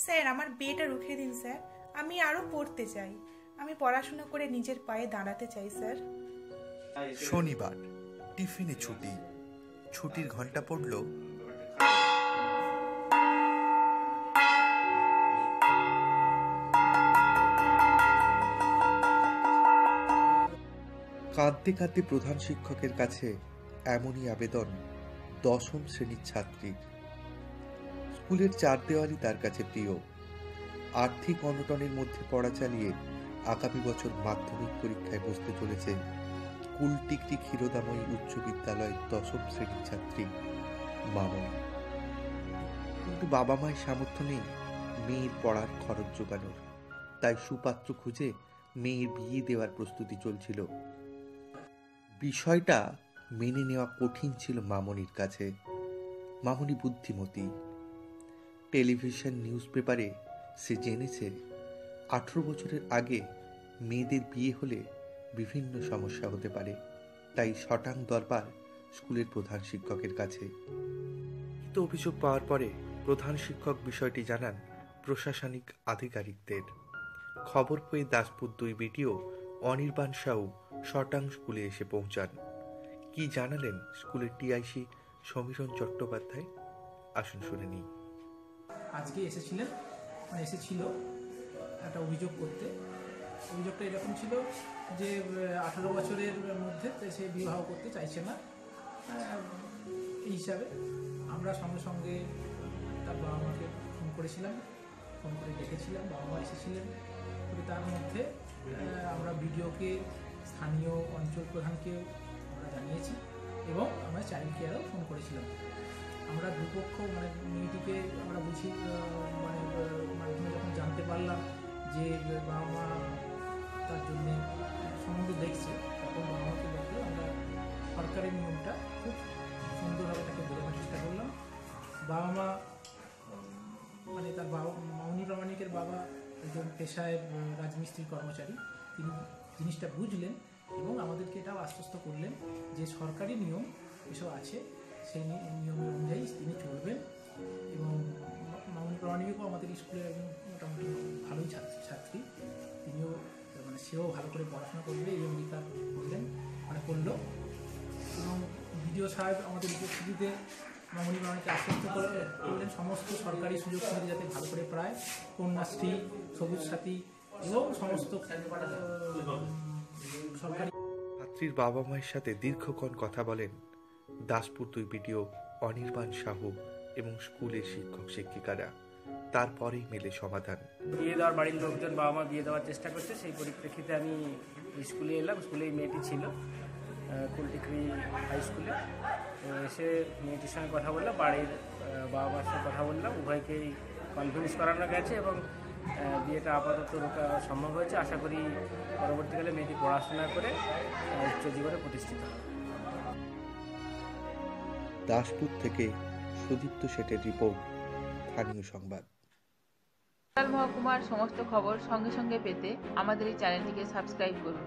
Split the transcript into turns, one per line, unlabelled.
Sir, আমার বিয়েটা রুখে দিন, স্যার। আমি আরও পড়তে চাই। আমি পড়াশোনা করে নিজের পায়ে দাঁড়াতে চাই, স্যার।
শনিবার, টিফিনে ছুটি। ছুটির ঘণ্টা পড়ল। কাঁদতে কাঁদতে প্রধান শিক্ষকের কাছে এমনই আবেদন দশম শ্রেণির ছাত্রীর। স্কুলের চার দেওয়ালই তার কাছে প্রিয়। আর্থিক অনটনের মধ্যে পড়া চালিয়ে আগামী বছর মাধ্যমিক পরীক্ষায় বসতে চলেছে কুলটিকটি ক্ষীরোদাময়ী উচ্চ বিদ্যালয়ের দশম শ্রেণির ছাত্রী মামনি। কিন্তু বাবা মায়ের সামর্থ্য নেই মেয়ের পড়ার খরচ জোগানোর। তাই সুপাত্র খুঁজে মেয়ের বিয়ে দেওয়ার প্রস্তুতি চলছিল। বিষয়টা মেনে নেওয়া কঠিন ছিল মামনির কাছে। মামনি বুদ্ধিমতী। টেলিভিশন নিউজ পেপারে সে জেনেছে, আঠেরো বছরের আগে মেয়েদের বিয়ে হলে বিভিন্ন সমস্যা হতে পারে। তাই শটাং দরবার স্কুলের প্রধান শিক্ষকের কাছে। লিখিত অভিযোগ পাওয়ার পরে প্রধান শিক্ষক বিষয়টি জানান প্রশাসনিক আধিকারিকদের। খবর পেয়ে দাসপুর দুই বিটিও অনির্বাণ সাউ শটাং স্কুলে এসে পৌঁছান। কি জানালেন স্কুলের টিআইসি সমীরণ চট্টোপাধ্যায়? আসুন শুনে নিই।
আজকে এসেছিলেন মানে এসেছিল একটা অভিযোগ করতে। অভিযোগটা এরকম ছিল যে আঠারো বছরের মধ্যে সে বিবাহ করতে চাইছে না। এই হিসাবে আমরা সঙ্গে সঙ্গে তার বাবা মাকে ফোন করেছিলাম, ফোন করে ডেকেছিলাম বাবা মা এসেছিলেন। তবে তার মধ্যে আমরা ভিডিওকে স্থানীয় অঞ্চল প্রধানকে আমরা জানিয়েছি এবং আমরা চাইল্ড কেয়ারও ফোন করেছিলাম। আমরা দুপক্ষ মানে মেয়েটিকে আমরা বুঝি মানে মাধ্যমে যখন জানতে পারলাম যে বাবা মা তার জন্য সম্বন্ধ দেখছে তখন বাবা মাকে দেখলে আমরা সরকারের নিয়মটা খুব সুন্দরভাবে তাকে বোঝানোর চেষ্টা করলাম। বাবা মা মানে তার বাবা মাউনি প্রামাণিকের বাবা একজন পেশায় উম, রাজমিস্ত্রি কর্মচারী। তিনি জিনিসটা বুঝলেন এবং আমাদেরকে এটাও আশ্বস্ত করলেন যে সরকারি নিয়ম এসব আছে সেই নি- নিয়মের অনুযায়ী তিনি প্রামাণিকও আমাদের স্কুলের একজন মোটামুটি ভালোই ছাত্রী ছাত্রী। তিনিও মানে সেও ভালো করে পড়াশোনা করবে এই অঙ্গীকার করলেন মানে করল। এবং বিডিও সাহেব আমাদের উপস্থিতিতে মামনি প্রামাণিককে আশ্বস্ত করে, করলেন, সমস্ত সরকারি সুযোগ সুবিধা যাতে ভালো করে প্রায় কন্যাশ্রী, সবুজ সাথী এবং সমস্ত সরকারি
ছাত্রীর বাবা মায়ের সাথে দীর্ঘক্ষণ কথা বলেন দাসপুর দুই বিডিও অনির্বাণ সাহু এবং স্কুলের শিক্ষক শিক্ষিকারা। তারপরেই মেলে সমাধান।
বিয়ে দেওয়ার বাড়ির লোকজন বাবা মা বিয়ে দেওয়ার চেষ্টা করছে। সেই পরিপ্রেক্ষিতে আমি স্কুলে এলাম। স্কুলে এই মেয়েটি ছিল কুলটিকরি হাই স্কুলে তো এসে মেয়েটির সঙ্গে কথা বললাম বাড়ির বাবা মার সঙ্গে কথা বললাম। উভয়কেই কনভিন্স করানো গেছে এবং বিয়েটা আপাতত রোকা সম্ভব হয়েছে। আশা করি পরবর্তীকালে মেয়েটি পড়াশোনা করে উচ্চ জীবনে প্রতিষ্ঠিত
দাসপুর থেকে সুদীপ্ত শেঠের রিপোর্ট। স্থানীয় সংবাদ।
মহকুমার সমস্ত খবর সঙ্গে সঙ্গে পেতে আমাদের এই চ্যানেলটিকে সাবস্ক্রাইব করুন।